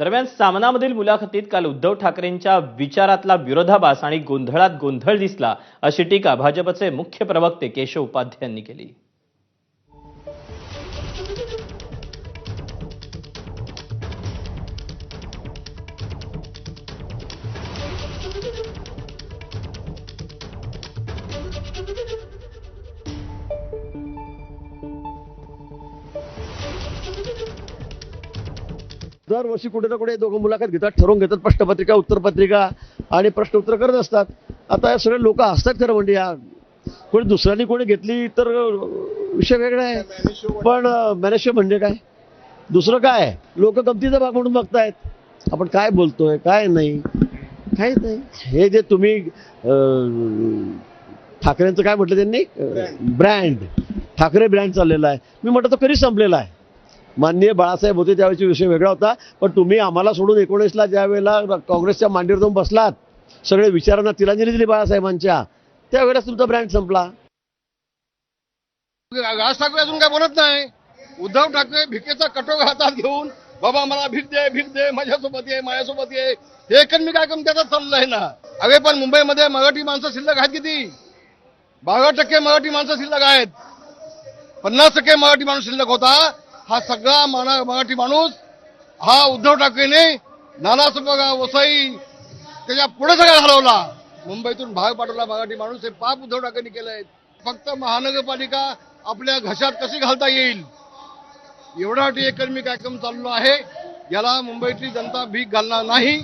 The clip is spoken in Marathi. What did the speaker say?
दरम्यान सामनामधील मुलाखतीत काल उद्धव ठाकरेंच्या विचारातला विरोधाभास आणि गोंधळात गोंधळ दिसला अशी टीका भाजपचे मुख्य प्रवक्ते केशव उपाध्ये यांनी केली. दरवर्षी कुठे ना कुठे दोघं मुलाखत घेतात ठरवून घेतात प्रश्नपत्रिका उत्तरपत्रिका आणि प्रश्न उत्तर करत असतात. आता हे सगळे लोक असतात खरं म्हणजे या. कोणी दुसऱ्यांनी कोणी घेतली तर विषय वेगळा आहे. पण मॅनेजमेंट म्हणजे काय? दुसरं काय? लोक गमतीचा भाग म्हणून बघतायत. आपण काय बोलतोय काय नाही? काहीच नाही. हे जे तुम्ही ठाकरेंचं काय म्हटलं त्यांनी? ब्रँड ठाकरे ब्रँड चाललेला आहे. मी म्हटलं तो कधी संपलेला आहे? माननीय बाळासाहेब होते त्यावेळेचा विषय वेगळा होता पण तुम्ही आम्हाला सोडून एकोणीसला ज्यावेळेला काँग्रेसच्या मांडीवर जाऊन बसलात सगळे विचारांना तिलांजली दिली बाळासाहेबांच्या त्यावेळेस तुमचा ब्रँड संपला. राज ठाकरे अजून काय बोलत नाही? उद्धव ठाकरे भिकेचा कटोरा हातात घेऊन बाबा मला भीक दे भीक दे माझ्यासोबत ये माझ्यासोबत ये. हे काय करून त्याचा चाललाय ना? अरे पण मुंबईमध्ये मराठी माणसं शिल्लक आहेत किती? बारा टक्के मराठी माणसं शिल्लक आहेत. पन्नास टक्के मराठी माणूस शिल्लक होता. हा सगळा मना मराठी माणूस हा उद्धव ठाकरेने नानासाहेब वसई त्याच्या पुढे सगळा हलवला. मुंबईतून भाग पाठवला मराठी माणूस हे पाप उद्धव ठाकरेंनी केलंय. फक्त महानगरपालिका आपल्या घशात कशी घालता येईल? एवढा एकर्मी कार्यक्रम चाललो आहे. याला मुंबईतली जनता भीक घालणार नाही.